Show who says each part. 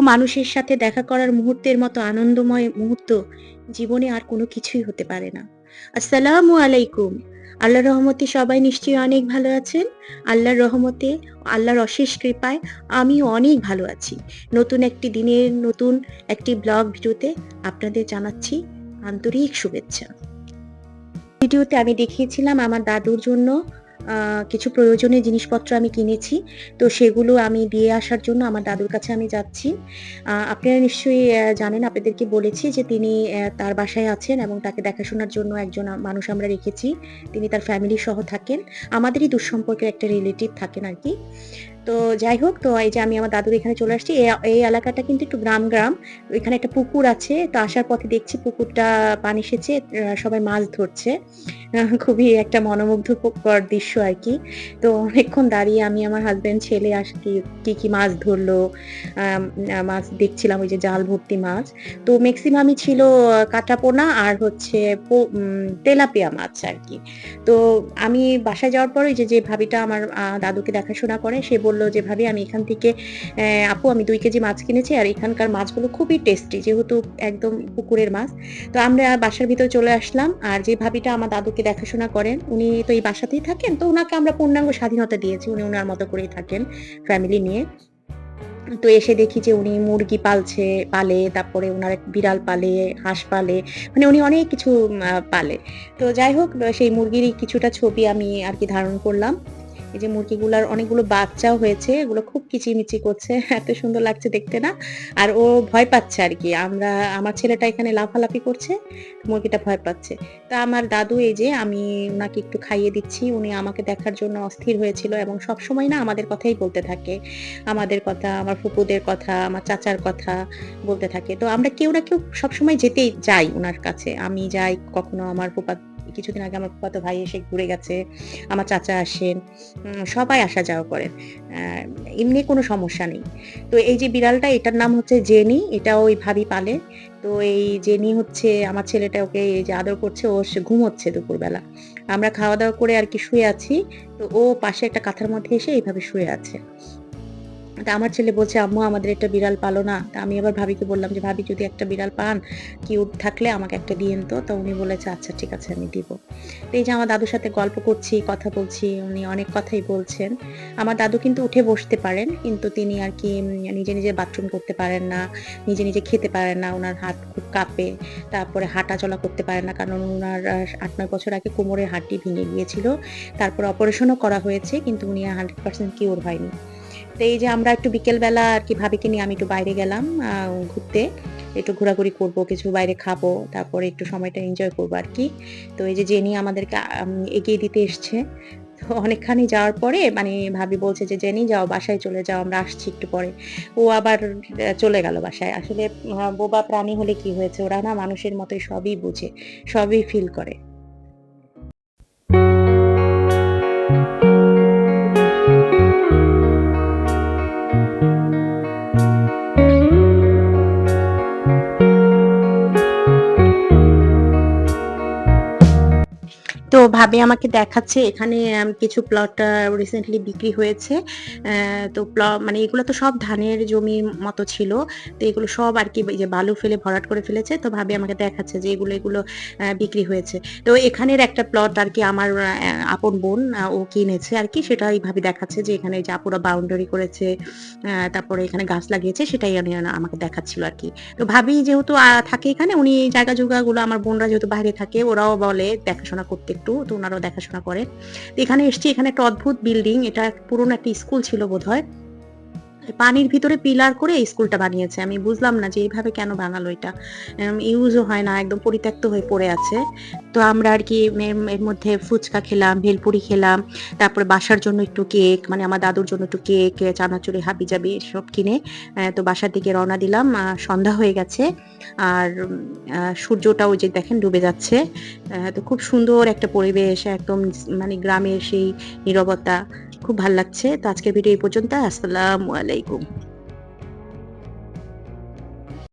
Speaker 1: মানুষের সাথে দেখা করার মুহূর্তের মতো আনন্দময় মুহূর্ত জীবনে আর কোনো কিছুই হতে পারে না। আসসালামু আলাইকুম। আল্লাহর রহমতে সবাই নিশ্চয়ই অনেক ভালো আছেন। আল্লাহর রহমতে আল্লাহর অশেষ কৃপায় আমি অনেক ভালো আছি। নতুন একটি দিনের নতুন একটি ব্লগ ভিডিওতে আপনাদের জানাচ্ছি আন্তরিক শুভেচ্ছা। ভিডিওতে আমি দেখিয়েছিলাম আমার দাদুর জন্য কিছু প্রয়োজনীয় জিনিসপত্র আমি কিনেছি। তো সেগুলো আমি দিয়ে আসার জন্য আমার দাদুর কাছে আমি যাচ্ছি। আপনারা নিশ্চয়ই জানেন আপনাদেরকে বলেছি যে তিনি তার বাসায় আছেন এবং তাকে দেখাশোনার জন্য একজন মানুষ আমরা রেখেছি। তিনি তার ফ্যামিলি সহ থাকেন। আমাদেরই দুঃসম্পর্কের একটা রিলেটিভ থাকেন আর কি। তো যাই হোক তো এই যে আমি আমার দাদুর এখানে চলে আসছি। এই- এলাকাটা কিন্তু একটু গ্রাম গ্রাম। এখানে একটা পুকুর আছে। তো আসার পথে দেখছি পুকুরটা পানি আহ, সবাই মাছ ধরছে। খুবই একটা মনোমুগ্ধকর দৃশ্য আর কি। তো অনেকক্ষণ দাঁড়িয়ে আমি আমার হাজবেন্ড ছেলে আস কি কি মাছ ধরলো মাছ দেখছিলাম, ওই যে জাল ভর্তি মাছ। তো ম্যাক্সিমামই ছিল কাটাপোনা আর হচ্ছে তেলাপিয়া মাছ আর কি। তো আমি বাসায় যাওয়ার পরে যে যে ভাবিটা আমার দাদুকে দেখাশোনা করে, সে বলল যে, ভাবি, আমি এখান থেকে আপু, আমি দুই কেজি মাছ কিনেছি আর এখানকার মাছগুলো খুবই টেস্টি যেহেতু একদম পুকুরের মাছ। তো আমরা বাসার ভিতরে চলে আসলাম আর যে ভাবিটা আমার দাদুকে দেখাশোনা করেন। উনি তো এই বাসাতেই থাকেন। তো ওনাকে আমরা পূর্ণাঙ্গ স্বাধীনতা দিয়েছি। উনি ওনার মতো করেই থাকেন ফ্যামিলি নিয়ে। তো এসে দেখি যে উনি মুরগি পালছে, পালে, তারপরে ওনার বিড়াল পালে, হাঁস পালে মানে উনি অনেক কিছু পালে। তো যাই হোক, সেই মুরগির কিছুটা ছবি আমি আর কি ধারণ করলাম। এই যে মুরগিগুলার অনেকগুলো বাচ্চাও হয়েছে, এগুলো খুব কিচিমিচি করছে, এত সুন্দর লাগছে দেখতে না। আর ও ভয় পাচ্ছে আর কি, আমরা, আমার ছেলেটা এখানে লাফালাফি করছে, মুরগিটা ভয় পাচ্ছে। তা আমার দাদু এই যে, আমি ওনাকে একটু খাইয়ে দিচ্ছি, উনি আমাকে দেখার জন্য অস্থির হয়েছিল এবং সব সময় না আমাদের কথাই বলতে থাকে। আমাদের কথা, আমার ফুপুদের কথা, আমার চাচার কথা বলতে থাকে। তো আমরা কেউ না কেউ সবসময় যেতেই যাই ওনার কাছে। আমি যাই কখনো আমার ফুপা কিছুদিন আগে আমার কত ভাই এসে ঘুরে গেছে, আমার চাচা আসেন সবাই আসা যাওয়া করেন। এমনি কোনো সমস্যা নেই। তো এই যে বিড়ালটা, এটার নাম হচ্ছে জেনি, এটা ওই ভাবি পালে। তো এই জেনি হচ্ছে, আমার ছেলেটা ওকে এই যে আদর করছে, ও সে ঘুমোচ্ছে দুপুরবেলা। আমরা খাওয়া দাওয়া করে আর কি শুয়ে আছি। তো ও পাশে একটা কাঁথার মধ্যে এসে এইভাবে শুয়ে আছে। তা আমার ছেলে বলছে, আম্মু, আমাদের একটা বিড়াল পালো না। তা আমি আবার ভাবিকে বললাম যে, ভাবি, যদি একটা বিড়াল পান কিউট থাকলে আমাকে একটা দিয়েন তো। তো উনি বলেছে আচ্ছা ঠিক আছে, আমি দিব। তো এই যে আমার দাদুর সাথে গল্প করছি, কথা বলছি, উনি অনেক কথাই বলছেন। আমার দাদু কিন্তু উঠে বসতে পারেন, কিন্তু তিনি আর কি নিজে নিজে বাথরুম করতে পারেন না, নিজে নিজে খেতে পারেন না ওনার হাত খুব কাঁপে, তারপরে হাঁটা চলা করতে পারেন না, কারণ ওনার আট নয় বছর আগে কোমরের হাড্ডি ভেঙে গিয়েছিল। তারপর অপারেশনও করা হয়েছে, কিন্তু উনি হান্ড্রেড পার্সেন্ট কিওর হয়নি। তো এই যে আমরা একটু বিকেলবেলা আর কি ভাবিকে নিয়ে আমি একটু বাইরে গেলাম ঘুরতে। একটু ঘোরাঘুরি করব, কিছু বাইরে খাব, তারপরে একটু সময়টা এনজয় করব আর কি। তো এই যে জেনি আমাদেরকে এগিয়ে দিতে এসছে। তো অনেকখানি যাওয়ার পরে মানে ভাবি বলছে যে, জেনি, যাও, বাসায় চলে যাও, আমরা আসছি একটু পরে। ও আবার চলে গেল বাসায়। আসলে বোবা প্রাণী হলে কি হয়েছে? ওরা না মানুষের মতোই সবই বুঝে, সবই ফিল করে। তো ভাবে আমাকে দেখাচ্ছে, এখানে কিছু প্লট রিসেন্টলি বিক্রি হয়েছে। তো মানে এগুলো তো সব ধানের জমির মতো ছিল, তো এগুলো সব আর কি যে বালু ফেলে ভরাট করে ফেলেছে, তো ভাবে আমাকে দেখাচ্ছে যে এগুলো এগুলো বিক্রি হয়েছে। তো এখানের একটা প্লট আর কি আমার আপন বোন ও কিনেছে আর কি, সেটাই ভাবি দেখাচ্ছে যে এখানে যে আপুরা বাউন্ডারি করেছে তারপরে এখানে গাছ লাগিয়েছে, সেটাই আমি আমাকে দেখাচ্ছিল আর কি। তো ভাবি যেহেতু থাকে এখানে, উনি জায়গা জুগাগুলো আমার বোনরা যেহেতু বাইরে থাকে, ওরাও বলে দেখাশোনা করতে একটু তো ওনারাও দেখাশোনা করে তো এখানে এসছি, এখানে একটা অদ্ভুত বিল্ডিং এটা পুরনো একটা স্কুল ছিল বোধহয়। পানির ভিতরে পিলার করে স্কুলটা বানিয়েছে। আমি বুঝলাম না যে এইভাবে কেন বানালো এটা। ইউজও হয় না, একদম পরিত্যক্ত হয়ে পড়ে আছে। তো আমরা আর কি এর- মধ্যে ফুচকা খেলাম, ভেলপুরি খেলাম, তারপরে বাসার জন্য একটু কেক মানে আমার দাদুর জন্য একটু কেক, চানাচুরি হাবি জাবি সব কিনে তো বাসার দিকে রওনা দিলাম সন্ধ্যা হয়ে গেছে, আর সূর্যটাও ওই যে দেখেন ডুবে যাচ্ছে তো খুব সুন্দর একটা পরিবেশ, একদম মানে গ্রামের সেই নীরবতা, খুব ভালো লাগছে, তো আজকের ভিডিও এই পর্যন্ত, আসসালামু আলাইকুম।